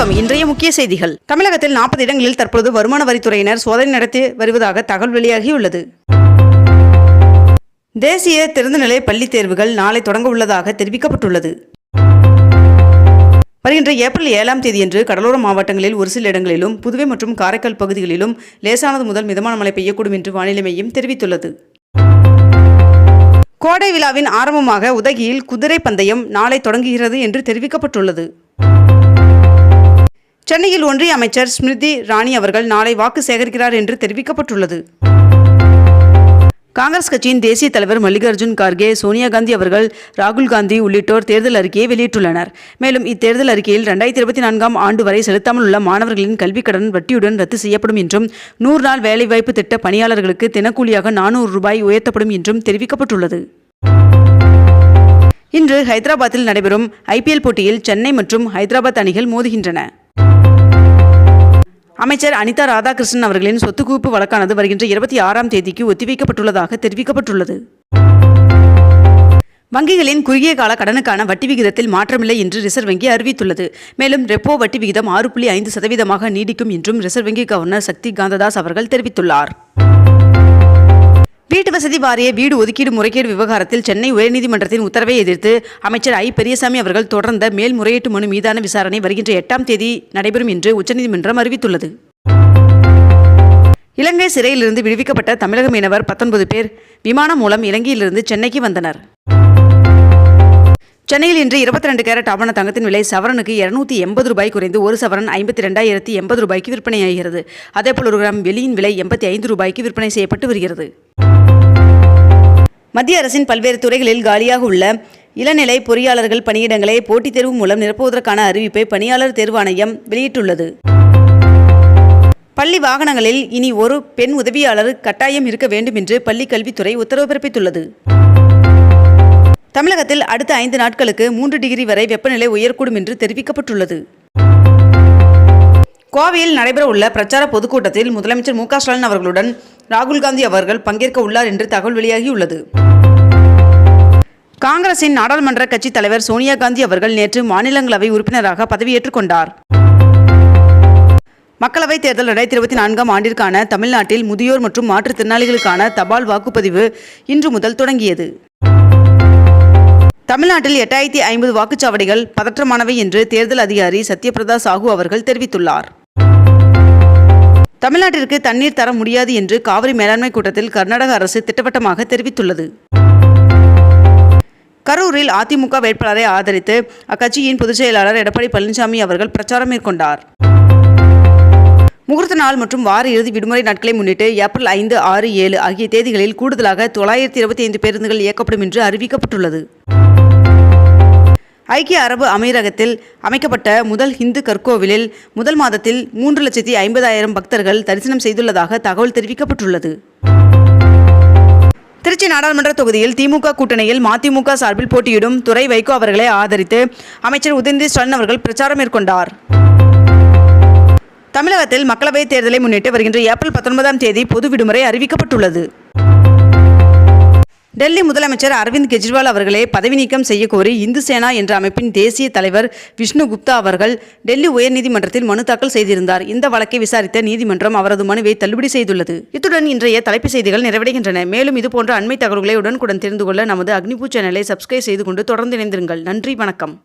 வணக்கம். இன்றைய முக்கிய செய்திகள். தமிழகத்தில் நாற்பது இடங்களில் தற்போது வருமான வரித்துறையினர் சோதனை நடத்தி வருவதாக தகவல் வெளியாகியுள்ளது. தேசிய திறந்தநிலை பள்ளித் தேர்வுகள் நாளை தொடங்க உள்ளதாக தெரிவிக்கப்பட்டுள்ளது. வருகின்ற ஏப்ரல் ஏழாம் தேதியன்று கடலோர மாவட்டங்களில் ஒரு சில இடங்களிலும் புதுவை மற்றும் காரைக்கால் பகுதிகளிலும் லேசானது முதல் மிதமான மழை பெய்யக்கூடும் என்று வானிலை மையம் தெரிவித்துள்ளது. கோடை விழாவின் ஆரம்பமாக உதகியில் குதிரை பந்தயம் நாளை தொடங்குகிறது என்று தெரிவிக்கப்பட்டுள்ளது. சென்னையில் ஒன்றிய அமைச்சர் ஸ்மிருதி ராணி அவர்கள் நாளை வாக்கு சேகரிக்கிறார் என்று தெரிவிக்கப்பட்டுள்ளது. காங்கிரஸ் கட்சியின் தேசிய தலைவர் மல்லிகார்ஜுன் கார்கே சோனியா காந்தி அவர்கள் ராகுல் காந்தி உள்ளிட்டோர் தேர்தல் அறிக்கையை வெளியிட்டுள்ளனர். மேலும் இத்தேர்தல் அறிக்கையில் ரெண்டாயிரத்தி இருபத்தி நான்காம் ஆண்டு வரை செலுத்தாமல் உள்ள மாணவர்களின் கல்விக் கடன் வட்டியுடன் ரத்து செய்யப்படும் என்றும் நூறு நாள் வேலைவாய்ப்பு திட்ட பணியாளர்களுக்கு தினக்கூலியாக நானூறு ரூபாய் உயர்த்தப்படும் என்றும் தெரிவிக்கப்பட்டுள்ளது. இன்று ஹைதராபாத்தில் நடைபெறும் ஐபிஎல் போட்டியில் சென்னை மற்றும் ஹைதராபாத் அணிகள் மோதுகின்றன. அமைச்சர் அனிதா ராதாகிருஷ்ணன் அவர்களின் சொத்து குவிப்பு வழக்கானது வருகின்ற இருபத்தி ஆறாம் தேதிக்கு ஒத்திவைக்கப்பட்டுள்ளதாக தெரிவிக்கப்பட்டுள்ளது. வங்கிகளின் குறுகிய கால கடனுக்கான வட்டி விகிதத்தில் மாற்றமில்லை என்று ரிசர்வ் வங்கி அறிவித்துள்ளது. மேலும் ரெப்போ வட்டி விகிதம் ஆறு புள்ளி ஐந்து சதவீதமாக நீடிக்கும் என்றும் ரிசர்வ் வங்கி கவர்னர் சக்தி காந்ததாஸ் அவர்கள் தெரிவித்துள்ளார். வீட்டு வசதி வாரிய வீடு ஒதுக்கீடு முறைகேடு விவகாரத்தில் சென்னை உயர்நீதிமன்றத்தின் உத்தரவை எதிர்த்து அமைச்சர் ஐ. பெரியசாமி அவர்கள் தொடர்ந்த மேல்முறையீட்டு மனு மீதான விசாரணை வருகின்ற எட்டாம் தேதி நடைபெறும் என்று உச்சநீதிமன்றம் அறிவித்துள்ளது. இலங்கை சிறையிலிருந்து விடுவிக்கப்பட்ட தமிழக மீனவர் பத்தொன்பது பேர் விமானம் மூலம் இலங்கையிலிருந்து சென்னைக்கு வந்தனர். சென்னையில் இன்று இருபத்தி ரெண்டு கேரட் ஆவண தங்கத்தின் விலை சவரனுக்கு இருநூத்தி எண்பது ரூபாய் குறைந்து ஒரு சவரன் ஐம்பத்தி ரெண்டாயிரத்தி எண்பது ரூபாய்க்கு விற்பனையாகிறது. அதேபோல் ஒரு கிராம் வெளியின் விலை எண்பத்தி ஐந்து ரூபாய்க்கு விற்பனை செய்யப்பட்டு வருகிறது. மத்திய அரசின் பல்வேறு துறைகளில் காலியாக உள்ள இளநிலை பொறியாளர்கள் பணியிடங்களை போட்டித் தேர்வு மூலம் நிரப்புவதற்கான அறிவிப்பை பணியாளர் தேர்வாணையம் வெளியிட்டுள்ளது. பள்ளி வாகனங்களில் இனி ஒரு பெண் உதவியாளர் கட்டாயம் இருக்க வேண்டும் என்று பள்ளி கல்வித்துறை உத்தரவு பிறப்பித்துள்ளது. தமிழகத்தில் அடுத்த ஐந்து நாட்களுக்கு மூன்று டிகிரி வரை வெப்பநிலை உயரக்கூடும் என்று தெரிவிக்கப்பட்டுள்ளது. கோவையில் நடைபெறவுள்ள பிரச்சார பொதுக்கூட்டத்தில் முதலமைச்சர் மு ஸ்டாலின் அவர்களுடன் ராகுல் காந்தி அவர்கள் பங்கேற்க உள்ளார் என்று தகவல் வெளியாகியுள்ளது. காங்கிரசின் நாடாளுமன்ற கட்சித் தலைவர் சோனியா காந்தி அவர்கள் நேற்று மாநிலங்களவை உறுப்பினராக பதவியேற்றுக் கொண்டார். மக்களவைத் தேர்தல் ரெண்டாயிரத்தி இருபத்தி நான்காம் ஆண்டிற்கான தமிழ்நாட்டில் முதியோர் மற்றும் மாற்றுத்திறனாளிகளுக்கான தபால் வாக்குப்பதிவு இன்று முதல் தொடங்கியது. தமிழ்நாட்டில் எட்டாயிரத்தி ஐம்பது வாக்குச்சாவடிகள் பதற்றமானவை என்று தேர்தல் அதிகாரி சத்யபிரதா சாஹூ அவர்கள் தெரிவித்துள்ளார். தமிழ்நாட்டிற்கு தண்ணீர் தர முடியாது என்று காவிரி மேலாண்மை கூட்டத்தில் கர்நாடக அரசு திட்டவட்டமாக தெரிவித்துள்ளது. கரூரில் அதிமுக வேட்பாளரை ஆதரித்து அக்கட்சியின் பொதுச் செயலாளர் எடப்பாடி பழனிசாமி அவர்கள் பிரச்சாரம் மேற்கொண்டார். முகூர்த்த நாள் மற்றும் வார இறுதி விடுமுறை நாட்களை முன்னிட்டு ஏப்ரல் ஐந்து ஆறு ஏழு ஆகிய தேதிகளில் கூடுதலாக தொள்ளாயிரத்தி இருபத்தி ஐந்து பேருந்துகள் இயக்கப்படும் என்று அறிவிக்கப்பட்டுள்ளது. ஐக்கிய அரபு அமீரகத்தில் அமைக்கப்பட்ட முதல் ஹிந்து கற்கோவிலில் முதல் மாதத்தில் மூன்று லட்சத்தி ஐம்பதாயிரம் பக்தர்கள் தரிசனம் செய்துள்ளதாக தகவல் தெரிவிக்கப்பட்டுள்ளது. திருச்சி நாடாளுமன்ற தொகுதியில் திமுக கூட்டணியில் மதிமுக சார்பில் போட்டியிடும் துறை வைகோ அவர்களை ஆதரித்து அமைச்சர் உதயநிதி ஸ்டாலின் அவர்கள் பிரச்சாரம் மேற்கொண்டார். தமிழகத்தில் மக்களவைத் தேர்தலை முன்னிட்டு வருகின்ற ஏப்ரல் பத்தொன்பதாம் தேதி பொது விடுமுறை அறிவிக்கப்பட்டுள்ளது. டெல்லி முதலமைச்சர் அரவிந்த் கெஜ்ரிவால் அவர்களை பதவி நீக்கம் செய்யக்கோரி இந்து சேனா என்ற அமைப்பின் தேசிய தலைவர் விஷ்ணு குப்தா அவர்கள் டெல்லி உயர்நீதிமன்றத்தில் மனு தாக்கல் செய்திருந்தார். இந்த வழக்கை விசாரித்த நீதிமன்றம் அவரது மனுவை தள்ளுபடி செய்துள்ளது. இத்துடன் இன்றைய தலைப்பு செய்திகள் நிறைவடைகின்றன. மேலும் இதுபோன்ற அண்மை தகவல்களை உடனுக்குடன் தெரிந்து கொள்ள நமது அக்னிபூ சேனலை சப்ஸ்கிரைப் செய்து கொண்டு தொடர்ந்து இணைந்திருங்கள். நன்றி வணக்கம்.